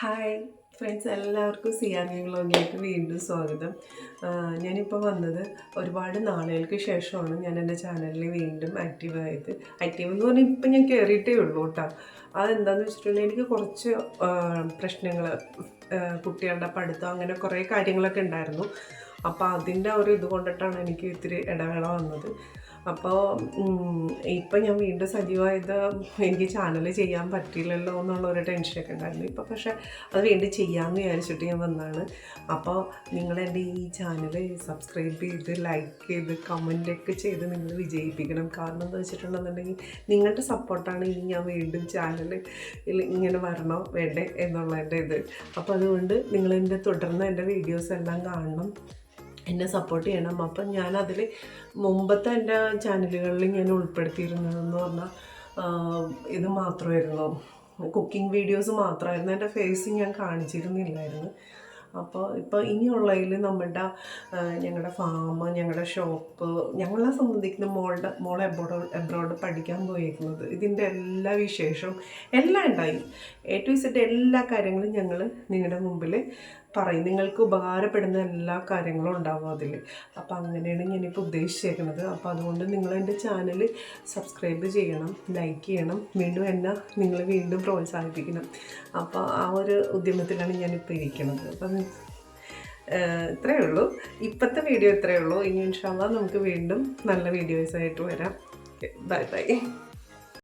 Hi friends എല്ലാവർക്കും സിയാനി വ്ളോഗിലേക്ക് വീണ്ടും സ്വാഗതം. ഞാനിപ്പോൾ വന്നത് ഒരുപാട് നാളുകൾക്ക് ശേഷമാണ് ഞാൻ എന്റെ ചാനലിൽ വീണ്ടും ആക്റ്റീവായത്. ആക്റ്റീവ് എന്ന് പറഞ്ഞാൽ ഇപ്പം ഞാൻ കയറിയിട്ടേ ഉള്ളൂ കേട്ടോ. അതെന്താണെന്ന് വെച്ചിട്ടുണ്ടെങ്കിൽ എനിക്ക് കുറച്ച് പ്രശ്നങ്ങൾ കുട്ടികളുടെ പഠിത്തം അങ്ങനെ കുറേ കാര്യങ്ങളൊക്കെ ഉണ്ടായിരുന്നു. അപ്പോൾ അതിന്റെ ഒരു ഇത് കൊണ്ടിട്ടാണ് എനിക്ക് ഇത്തിരി ഇടവേള വന്നത്. അപ്പോൾ ഇപ്പം ഞാൻ വീണ്ടും സജീവമായത് എനിക്ക് ചാനൽ ചെയ്യാൻ പറ്റില്ലല്ലോ എന്നുള്ള ഒരു ടെൻഷനൊക്കെ ഉണ്ടായിരുന്നു. ഇപ്പോൾ പക്ഷേ അത് വീണ്ടും ചെയ്യാമെന്ന് വിചാരിച്ചിട്ട് ഞാൻ വന്നതാണ്. അപ്പോൾ നിങ്ങളെന്റെ ഈ ചാനൽ സബ്സ്ക്രൈബ് ചെയ്ത് ലൈക്ക് ചെയ്ത് കമന്റൊക്കെ ചെയ്ത് നിങ്ങൾ വിജയിപ്പിക്കണം. കാരണം എന്താ വെച്ചിട്ടുണ്ടെന്നുണ്ടെങ്കിൽ നിങ്ങളുടെ സപ്പോർട്ടാണ് ഇനി ഞാൻ വീണ്ടും ചാനൽ ഇങ്ങനെ വരണോ വേണ്ടേ എന്നുള്ളതിന്റെ ഇത്. അപ്പോൾ അതുകൊണ്ട് നിങ്ങളെന്റെ തുടർന്ന് എന്റെ വീഡിയോസ് എല്ലാം കാണണം. എന്നെ സപ്പോർട്ട് ചെയ്യണം. അപ്പം ഞാനതിൽ മുമ്പത്തെ എന്റെ ചാനലുകളിൽ ഞാൻ ഉൾപ്പെടുത്തിയിരുന്നതെന്ന് പറഞ്ഞാൽ ഇത് മാത്രമായിരുന്നു. കുക്കിംഗ് വീഡിയോസ് മാത്രമായിരുന്നു. എന്റെ ഫേസ് ഞാൻ കാണിച്ചിരുന്നില്ലായിരുന്നു. അപ്പോൾ ഇപ്പോൾ ഇനിയുള്ളതിൽ നമ്മുടെ ഞങ്ങളുടെ ഫാം ഞങ്ങളുടെ ഷോപ്പ് ഞങ്ങളെ സംബന്ധിക്കുന്ന മോളുടെ മോൾ എബ്രോഡ് എബ്രോഡ് പഠിക്കാൻ പോയിരിക്കുന്നത് ഇതിന്റെ എല്ലാ വിശേഷവും എല്ലാം ഉണ്ടായി. എ ടു സെറ്റ് എല്ലാ കാര്യങ്ങളും ഞങ്ങൾ നിങ്ങളുടെ മുമ്പിൽ പറയും. നിങ്ങൾക്ക് ഉപകാരപ്പെടുന്ന എല്ലാ കാര്യങ്ങളും ഉണ്ടാവും അതിൽ അപ്പോൾ അങ്ങനെയാണ് ഞാനിപ്പോൾ ഉദ്ദേശിച്ചേക്കുന്നത്. അപ്പോൾ അതുകൊണ്ട് നിങ്ങൾ എന്റെ ചാനൽ സബ്സ്ക്രൈബ് ചെയ്യണം ലൈക്ക് ചെയ്യണം. വീണ്ടും എന്നെ നിങ്ങൾ വീണ്ടും പ്രോത്സാഹിപ്പിക്കണം. അപ്പോൾ ആ ഒരു ഉദ്യമത്തിലാണ് ഞാനിപ്പോൾ ഇരിക്കുന്നത്. അപ്പം ഇത്രയേ ഉള്ളൂ. ഇപ്പോഴത്തെ വീഡിയോ ഇത്രയേ ഉള്ളൂ. ഇനി ഇൻഷാല്ല നമുക്ക് വീണ്ടും നല്ല വീഡിയോസായിട്ട് വരാം. Bye bye.